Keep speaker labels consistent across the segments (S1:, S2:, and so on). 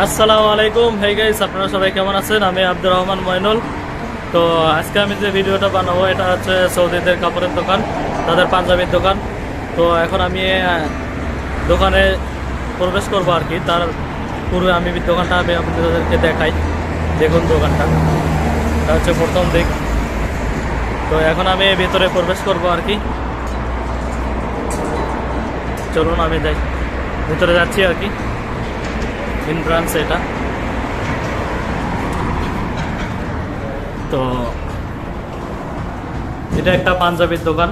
S1: আসসালামু আলাইকুম। Hey guys আপনারা সবাই কেমন আছেন? আমি আব্দুর রহমান ময়নুল তো আজকে আমি যে ভিডিওটা বানাবো, এটা হচ্ছে সৌদিদের কাপড়ের দোকান, তাদের পাঞ্জাবির দোকান। তো এখন আমি দোকানে প্রবেশ করব আর কি। তার পূর্বে আমি দোকানটা, আমি আপনাদেরকে দেখাই। দেখুন দোকানটা। এটা হচ্ছে প্রথম দিক। তো এখন আমি ভিতরে প্রবেশ করব আর কি। চলুন আমি যাই ভিতরে যাচ্ছি আর কি। ব্রাঞ্চ এটা। তো এটা একটা পাঞ্জাবির দোকান।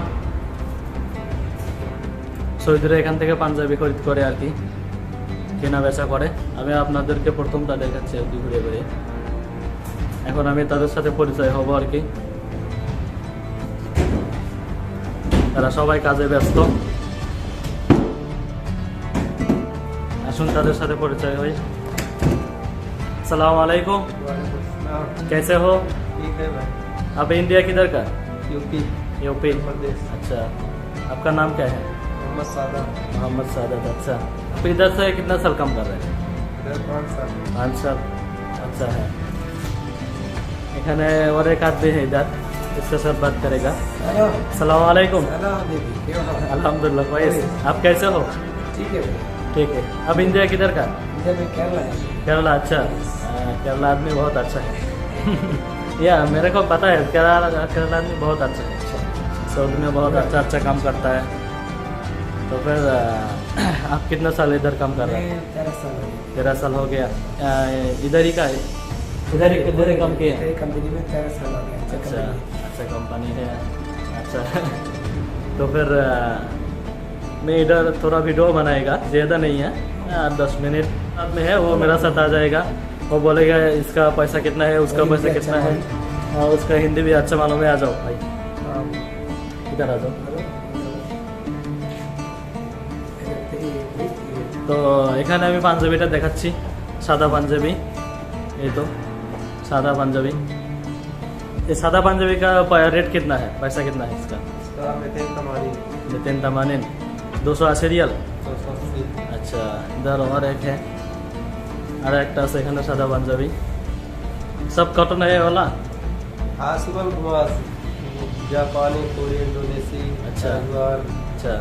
S1: সৌদিরা এখান থেকে পাঞ্জাবি খরিদ করে আর কি কেনা বেচা করে। আমি আপনাদেরকে প্রথমটা দেখাচ্ছি, আর কি ঘুরে ঘুরে এখন আমি তাদের সাথে পরিচয় হব আর কি। তারা সবাই কাজে ব্যস্ত। আসুন তাদের সাথে পরিচয় হই सलाम वालेकुम कैसे हो
S2: ठीक है भाई
S1: आप इंडिया किधर का
S2: यूपी
S1: यूपी
S2: प्रदेश
S1: अच्छा आपका नाम क्या है
S2: मोहम्मद सादा
S1: मोहम्मद सादत अच्छा आप इधर से कितना साल काम कर रहे हैं
S2: इधर पाँच साल
S1: पाँच साल अच्छा है এখানে और एक आदमी है इधर इसके साथ बात करेगा
S2: हेलो
S1: सलाम वालेकुम
S2: हेलो दीदी क्या हाल है?
S1: अल्हम्दुलिल्लाह भाई आप कैसे हो
S2: ठीक है भाई
S1: ठीक है। अब इंडिया किधर का?
S2: केरला
S1: केरला अच्छा। केरला आदमी बहुत अच्छा है। या मेरे को पता है केरला केरला आदमी बहुत अच्छा है। साउथ में बहुत अच्छा अच्छा काम करता है। तो फिर आप कितना साल इधर काम कर रहे हैं?
S2: तेरह साल हो
S1: तेरह साल हो गया। इधर ही का है? इधर ही इधर ही काम किए?
S2: मेरी कंपनी में तेरह साल हो गए अच्छा
S1: अच्छा
S2: कंपनी
S1: अच्छा है। अच्छा। तो फिर मैं इधर थोड़ा वीडियो बनाएगा ज़्यादा नहीं है आ, दस मिनट में है वो मेरा साथ आ जाएगा वो बोलेगा इसका पैसा कितना है उसका
S2: हिंदी
S1: पैसा
S2: भी
S1: कितना
S2: अच्छा
S1: है और उसका हिंदी भी अच्छा मालूम है आ जाओ भाई
S2: हाँ।
S1: इधर आ जाओ তো এখানে আমি পাঞ্জাবিটা দেখাচ্ছি সাদা পাঞ্জাবি এই তো सादा पंजाबी ये सादा पंजाबी का प- रेट कितना है पैसा कितना है इसका
S2: इसका मेथेन कमारी
S1: नितिन तमानिन दो सौ
S2: আশি রিয়াল
S1: আচ্ছা দারোয়ার এক হ্যাঁ एक है। ना तो सादा সাদা পাঞ্জাবি सब कॉटन है वाला?
S2: हाँ सुबह घुमा जापानी कोरियन इंडोनेसी
S1: अच्छा। अच्छा।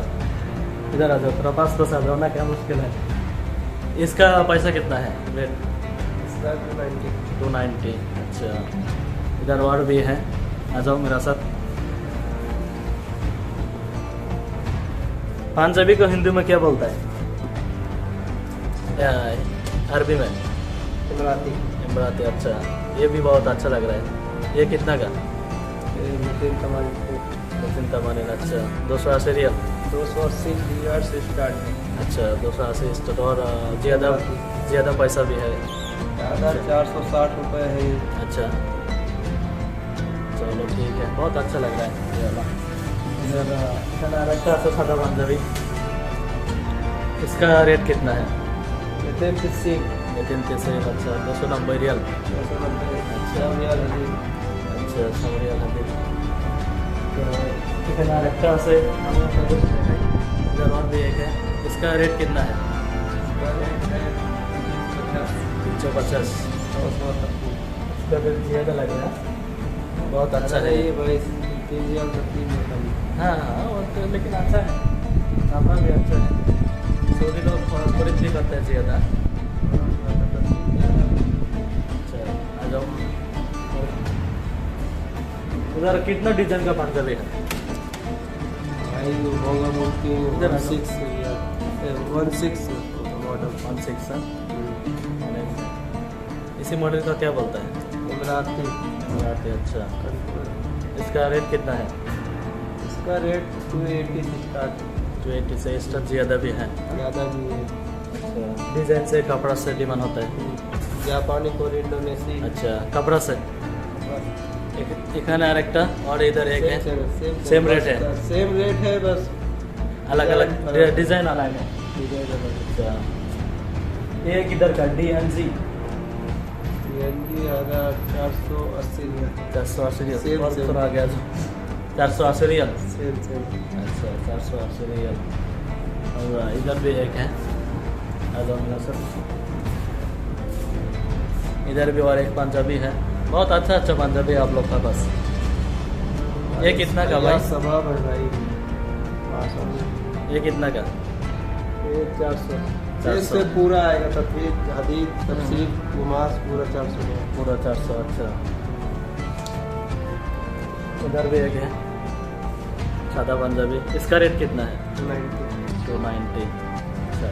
S1: इधर आ जाओ थोड़ा पास तो सादा होना क्या मुश्किल है। इसका पैसा कितना है? रेट
S2: टू नाइन्टी
S1: अच्छा। इधर और भी है। आ जाओ मेरा साथ। पंजाबी को हिंदी में क्या बोलता है? अरबी में?
S2: इमराती।
S1: इमराती अच्छा। ये भी बहुत अच्छा लग रहा है। ये कितना का? नितिन तमानिन अच्छा दो सौ अस्सी रियल
S2: दो सौ अस्सी रियाल से स्टार्ट
S1: अच्छा दो सौ अस्सी स्टार्ट और ज़्यादा ज़्यादा पैसा भी है।
S2: ज़्यादा चार सौ साठ रुपये है
S1: अच्छा। चलो ठीक है बहुत अच्छा लग रहा है। इसका रेट कितना है? तीन तीन अच्छा दो सौ नब्बे रियल।
S2: दो सौ नब्बे। अच्छा रियाल
S1: अच्छा रियल है तो से। इधर और भी एक है। इसका रेट कितना है?
S2: है
S1: तीन सौ पचास। इसका ज़्यादा लग रहा है। बहुत अच्छा है
S2: ये। भाई होता है
S1: हाँ वो तो लेकिन अच्छा है। कपड़ा भी अच्छा है। सऊदी लोग खरीद भी करते हैं ज़्यादा। अच्छा आ जाओ उधर कितना डिज़ाइन का पंजाबी है
S2: भाई वो होगा
S1: इधर
S2: six one six model
S1: one six इसी मॉडल का क्या बोलता है? अच्छा। इसका रेट कितना है?
S2: इसका रेट टू एटी से स्टार्ट
S1: जो एटी से स्टार ज़्यादा भी है।
S2: ज़्यादा भी है।
S1: अच्छा। डिज़ाइन से कपड़ा से डिमांड होता है।
S2: जापानी कोरियन इंडोनेसी
S1: अच्छा कपड़ा से? एक- एखाने आरेकटा और इधर एक है?
S2: सेम
S1: rate है?
S2: सेम रेट है बस।
S1: अलग अलग। डिज़ाइन अलग है।
S2: अलग
S1: अच्छा। ये किधर का? डी एन जी
S2: सीएनजी हज़ार चार सौ अस्सी रियाल।
S1: चार सौ अस्सी रियल। और थोड़ा आ गया चार सौ अस्सी रियल? अच्छा चार सौ अस्सी रियल। और इधर भी एक है। सर। इधर भी और एक पंजाबी है। बहुत अच्छा अच्छा पंजाबी है आप लोग का बस। ये कितना का भाई?
S2: सबाब है। भाई
S1: ये कितना का?
S2: ये चार सौ।
S1: 400
S2: इससे पूरा आएगा तफरीक हदीद तफसीर गुमास पूरा चार सौ
S1: पूरा चार सौ अच्छा। इधर भी एक है। सादा पंजाबी इसका रेट कितना है? टू नाइन्टी अच्छा।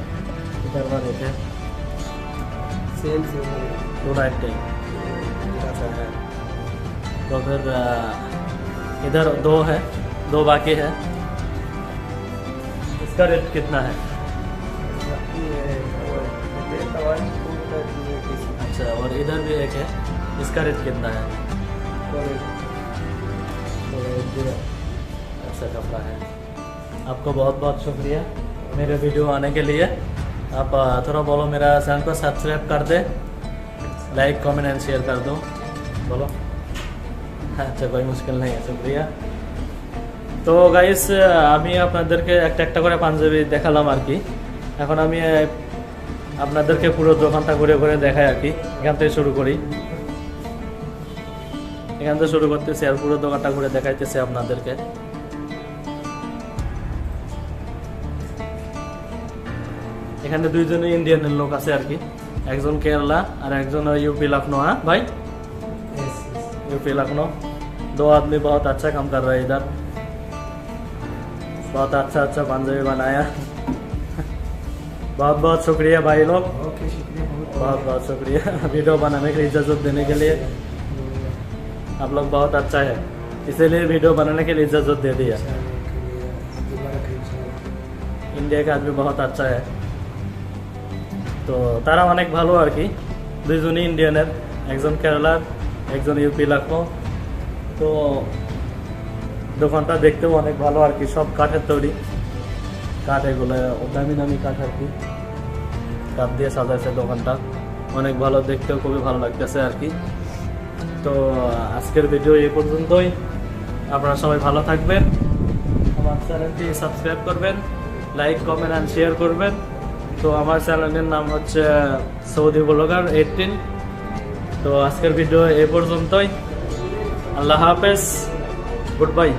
S1: इधर का रेट है।
S2: सेम सेम
S1: टू नाइन्टी तो फिर इधर दो है। दो बाकी है। इसका रेट कितना है? अच्छा और इधर भी एक है इसका रेट कितना है अच्छा कपड़ा है आपको बहुत बहुत शुक्रिया मेरे वीडियो आने के लिए आप अ, थोड़ा बोलो मेरा चैनल को सब्सक्राइब कर दे लाइक कमेंट एंड शेयर कर दो बोलो আচ্ছা ভাই মুশকিল নেই শুক্রিয়া তো গাইস আমি আপনাদেরকে একটা একটা করে পাঞ্জাবি দেখালাম আর কি এখন আমি আহ, আপনাদেরকে পুরো দোকানটা ঘুরে ঘুরে দেখাই আর কি এখান থেকে শুরু করি এখান থেকে শুরু করতেছি আর পুরো দোকানটা ঘুরে দেখাইতেছি আপনাদেরকে এখানে দুইজনই ইন্ডিয়ানের লোক আছে আর কি একজন কেরালা আর একজন ইউপি লখনৌ হ্যাঁ ভাই यूपी लखनऊ दो आदमी बहुत अच्छा काम कर रहे हैं इधर बहुत अच्छा अच्छा पंजाबी बनाया बहुत बहुत शुक्रिया भाई लोग
S2: ओके शुक्रिया बहुत
S1: बहुत बहुत शुक्रिया वीडियो बनाने की इजाज़त देने के लिए आप लोग बहुत अच्छा है इसीलिए वीडियो बनाने के लिए इजाज़त दे दिया
S2: दोबारा
S1: ইন্ডিয়া কে আদমি বহুত আচ্ছা হ্যাঁ তো তারা অনেক ভালো আর কি দুইজনই ইন্ডিয়ানের একজন কেরালার একজন ইউপি লখনৌ তো দোকানটা দেখতেও অনেক ভালো আর কি সব কাঠের তৈরি কাঠ এগুলো দামি দামি কাঠ আর কি। কাঠ দিয়ে সাজাইছে দোকানটা। অনেক ভালো, দেখতেও খুবই ভালো লাগতেছে আর কি। তো, আজকের ভিডিও এই পর্যন্তই। আপনারা সবাই ভালো থাকবেন। আমার চ্যানেলটি সাবস্ক্রাইব করবেন, লাইক, কমেন্ট অ্যান্ড শেয়ার করবেন। তো, আমার চ্যানেলের নাম হচ্ছে সৌদি ব্লগার এইটিন তো, আজকের ভিডিও এই পর্যন্তই। আল্লাহ হাফেজ। Good bye.